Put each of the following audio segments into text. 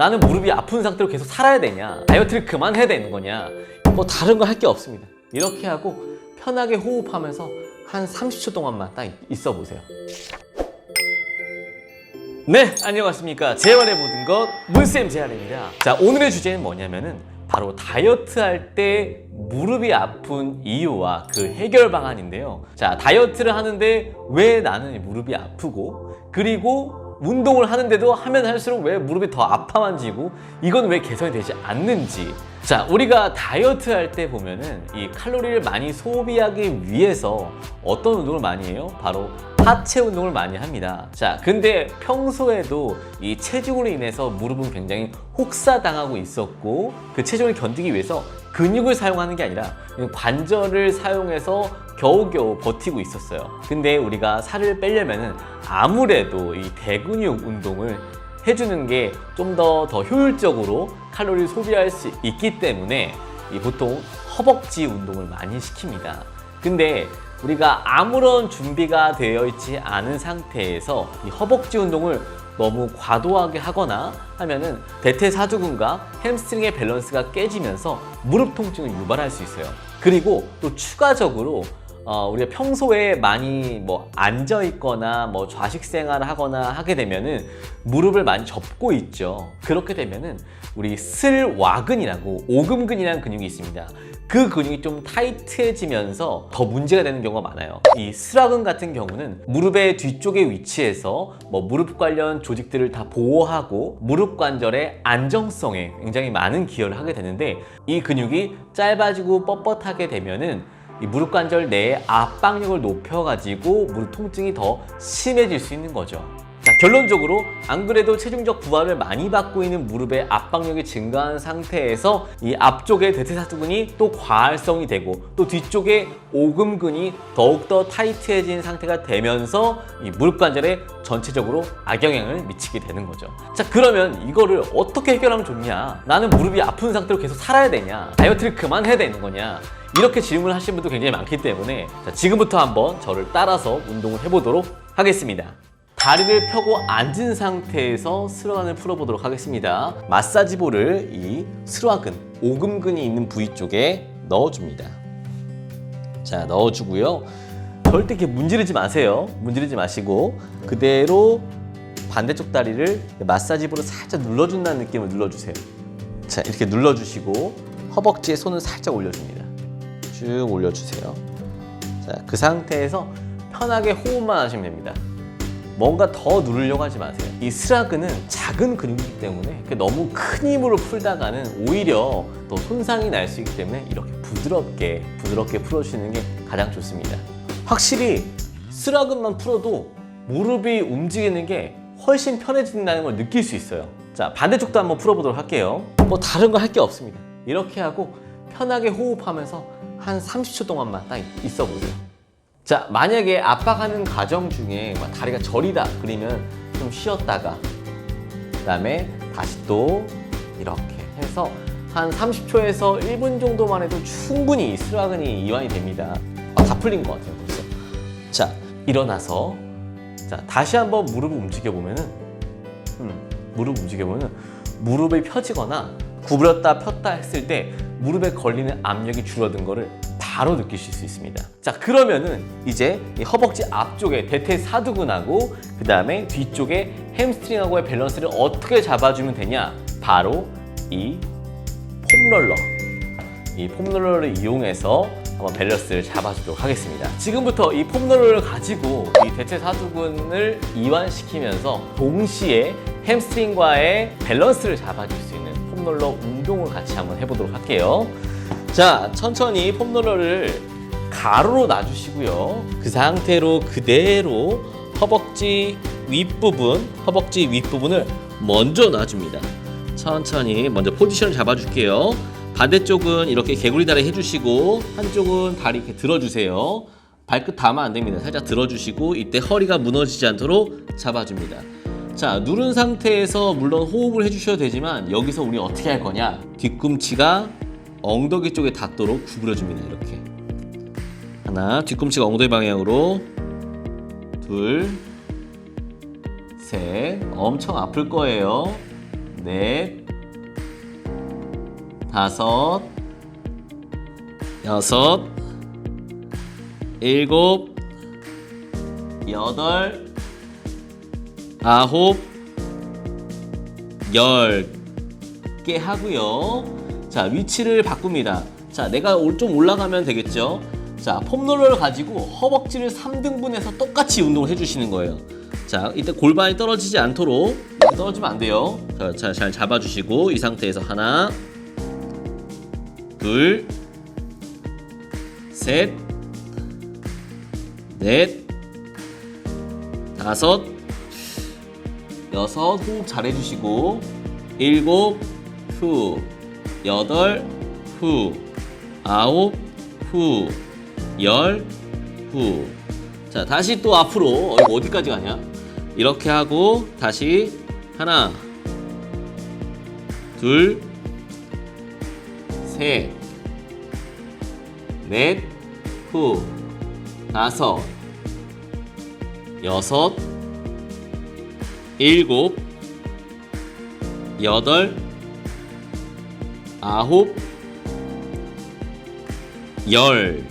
나는 무릎이 아픈 상태로 계속 살아야 되냐? 다이어트를 그만해야 되는 거냐? 뭐 다른 거 할 게 없습니다. 이렇게 하고 편하게 호흡하면서 한 30초 동안만 딱 있어 보세요. 네, 안녕하십니까. 재활의 모든 것 문쌤 재활입니다. 자, 오늘의 주제는 뭐냐면은 바로 다이어트 할 때 무릎이 아픈 이유와 그 해결 방안인데요. 자, 다이어트를 하는데 왜 나는 무릎이 아프고 그리고 운동을 하는데도 하면 할수록 왜 무릎이 더 아파만 지고 이건 왜 개선이 되지 않는지 자, 우리가 다이어트 할 때 보면은 이 칼로리를 많이 소비하기 위해서 어떤 운동을 많이 해요? 바로 하체 운동을 많이 합니다. 자, 근데 평소에도 이 체중으로 인해서 무릎은 굉장히 혹사당하고 있었고 그 체중을 견디기 위해서 근육을 사용하는 게 아니라 관절을 사용해서 겨우겨우 버티고 있었어요. 근데 우리가 살을 빼려면은 아무래도 이 대근육 운동을 해주는 게 좀 더더 효율적으로 칼로리를 소비할 수 있기 때문에 이 보통 허벅지 운동을 많이 시킵니다. 근데 우리가 아무런 준비가 되어 있지 않은 상태에서 이 허벅지 운동을 너무 과도하게 하거나 하면은 대퇴사두근과 햄스트링의 밸런스가 깨지면서 무릎 통증을 유발할 수 있어요. 그리고 또 추가적으로 어, 우리가 평소에 많이 뭐 앉아 있거나 뭐 좌식 생활을 하거나 하게 되면은 무릎을 많이 접고 있죠. 그렇게 되면은 우리 슬와근이라고 오금근이라는 근육이 있습니다. 그 근육이 좀 타이트해지면서 더 문제가 되는 경우가 많아요. 이 슬와근 같은 경우는 무릎의 뒤쪽에 위치해서 뭐 무릎 관련 조직들을 다 보호하고 무릎 관절의 안정성에 굉장히 많은 기여를 하게 되는데 이 근육이 짧아지고 뻣뻣하게 되면은 이 무릎 관절 내의 압박력을 높여가지고 무릎 통증이 더 심해질 수 있는 거죠. 자, 결론적으로 안 그래도 체중적 부하를 많이 받고 있는 무릎의 압박력이 증가한 상태에서 이 앞쪽의 대퇴사두근이 또 과활성이 되고 또 뒤쪽에 오금근이 더욱더 타이트해진 상태가 되면서 이 무릎 관절에 전체적으로 악영향을 미치게 되는 거죠. 자, 그러면 이거를 어떻게 해결하면 좋냐? 나는 무릎이 아픈 상태로 계속 살아야 되냐? 다이어트를 그만해야 되는 거냐? 이렇게 질문을 하시는 분도 굉장히 많기 때문에 자, 지금부터 한번 저를 따라서 운동을 해보도록 하겠습니다. 다리를 펴고 앉은 상태에서 스르완을 풀어보도록 하겠습니다. 마사지볼을 이 스르완근, 오금근이 있는 부위 쪽에 넣어줍니다. 자, 넣어주고요. 절대 이렇게 문지르지 마세요. 문지르지 마시고 그대로 반대쪽 다리를 마사지볼을 살짝 눌러준다는 느낌을 눌러주세요. 자, 이렇게 눌러주시고 허벅지에 손을 살짝 올려줍니다. 쭉 올려주세요. 자, 그 상태에서 편하게 호흡만 하시면 됩니다. 뭔가 더 누르려고 하지 마세요. 이 스라그는 작은 근육이기 때문에 너무 큰 힘으로 풀다가는 오히려 더 손상이 날 수 있기 때문에 이렇게 부드럽게 부드럽게 풀어주시는 게 가장 좋습니다. 확실히 스라근만 풀어도 무릎이 움직이는 게 훨씬 편해진다는 걸 느낄 수 있어요. 자 반대쪽도 한번 풀어보도록 할게요. 뭐 다른 거 할 게 없습니다. 이렇게 하고 편하게 호흡하면서 한 30초 동안만 딱 있어 보세요. 자, 만약에 압박하는 과정 중에 막 다리가 저리다 그러면 좀 쉬었다가 그 다음에 다시 또 이렇게 해서 한 30초에서 1분 정도만 해도 충분히 스라근이 이완이 됩니다. 아, 다 풀린 것 같아요, 벌써. 자, 일어나서 자, 다시 한번 무릎을 움직여 보면은 음, 무릎 움직여 보면은 무릎이 펴지거나 구부렸다 폈다 했을 때 무릎에 걸리는 압력이 줄어든 거를 바로 느끼실 수 있습니다. 자, 그러면은 이제 이 허벅지 앞쪽에 대퇴사두근하고 그 다음에 뒤쪽에 햄스트링하고의 밸런스를 어떻게 잡아주면 되냐? 바로 이 폼롤러. 이 폼롤러를 이용해서 한번 밸런스를 잡아주도록 하겠습니다. 지금부터 이 폼롤러를 가지고 이 대퇴사두근을 이완시키면서 동시에 햄스트링과의 밸런스를 잡아줄 수 있는 폼롤러 운동을 같이 한번 해보도록 할게요. 자, 천천히 폼롤러를 가로로 놔주시고요. 그 상태로 그대로 허벅지 윗부분, 허벅지 윗부분을 먼저 놔줍니다. 천천히 먼저 포지션을 잡아줄게요. 반대쪽은 이렇게 개구리 다리 해주시고 한쪽은 다리 이렇게 들어주세요. 발끝 닿으면 안 됩니다. 살짝 들어주시고 이때 허리가 무너지지 않도록 잡아줍니다. 자, 누른 상태에서 물론 호흡을 해주셔도 되지만 여기서 우리 어떻게 할 거냐? 뒤꿈치가 엉덩이 쪽에 닿도록 구부려줍니다. 이렇게 하나, 뒤꿈치가 엉덩이 방향으로 둘, 셋, 엄청 아플 거예요. 넷, 다섯, 여섯, 일곱, 여덟, 아홉, 열 개 하고요. 자, 위치를 바꿉니다. 자, 내가 올- 좀 올라가면 되겠죠? 자, 폼롤러를 가지고 허벅지를 3등분해서 똑같이 운동을 해주시는 거예요. 자, 이때 골반이 떨어지지 않도록 떨어지면 안 돼요. 자, 자, 잘 잡아주시고 이 상태에서 하나, 둘, 셋, 넷, 다섯, 여섯 호흡 잘 해주시고 일곱 후 여덟 후. 아홉 후 열 후 자 다시 또 앞으로. 어, 어디까지 가냐? 이렇게 하고 다시 하나 둘 셋 넷 후. 다섯 여섯 일곱 여덟 아홉 열.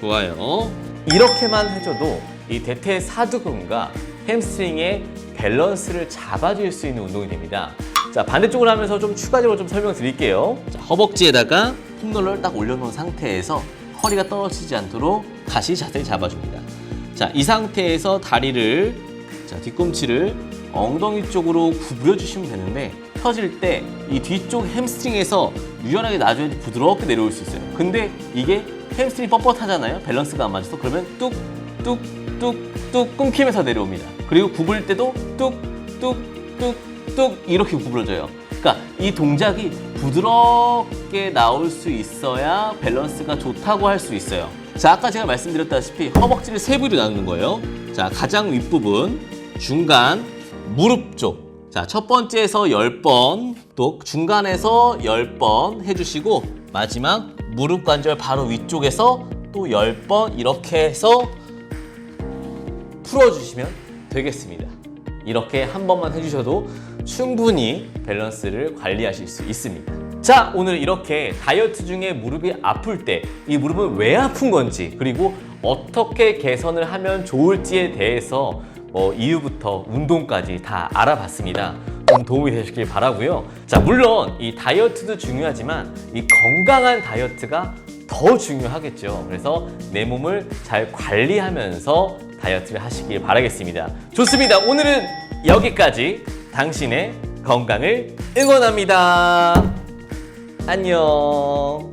좋아요. 이렇게만 해줘도 이 대퇴 사두근과 햄스트링의 밸런스를 잡아줄 수 있는 운동이 됩니다. 자 반대쪽으로 하면서 좀 추가적으로 좀 설명드릴게요. 자, 허벅지에다가 폼롤러를 딱 올려놓은 상태에서 허리가 떨어지지 않도록 다시 자세히 잡아줍니다. 자 이 상태에서 다리를 자 뒤꿈치를 엉덩이 쪽으로 구부려 주시면 되는데 펴질 때 이 뒤쪽 햄스트링에서 유연하게 놔줘야지 부드럽게 내려올 수 있어요. 근데 이게 햄스트링 뻣뻣하잖아요. 밸런스가 안 맞아서 그러면 뚝 뚝 뚝 뚝 끊기면서 내려옵니다. 그리고 구부릴 때도 뚝 뚝 뚝 뚝 이렇게 구부러져요. 그러니까 이 동작이 부드럽게 나올 수 있어야 밸런스가 좋다고 할 수 있어요. 자, 아까 제가 말씀드렸다시피 허벅지를 세 부위로 나누는 거예요. 자, 가장 윗부분, 중간, 무릎 쪽. 자, 첫 번째에서 10번, 또 중간에서 10번 해주시고, 마지막 무릎 관절 바로 위쪽에서 또 10번 이렇게 해서 풀어주시면 되겠습니다. 이렇게 한 번만 해주셔도 충분히 밸런스를 관리하실 수 있습니다. 자, 오늘 이렇게 다이어트 중에 무릎이 아플 때 이 무릎은 왜 아픈 건지 그리고 어떻게 개선을 하면 좋을지에 대해서 뭐 이유부터 운동까지 다 알아봤습니다. 좀 도움이 되셨길 바라고요. 자, 물론 이 다이어트도 중요하지만 이 건강한 다이어트가 더 중요하겠죠. 그래서 내 몸을 잘 관리하면서 다이어트를 하시길 바라겠습니다. 좋습니다. 오늘은 여기까지 당신의 건강을 응원합니다. 안녕.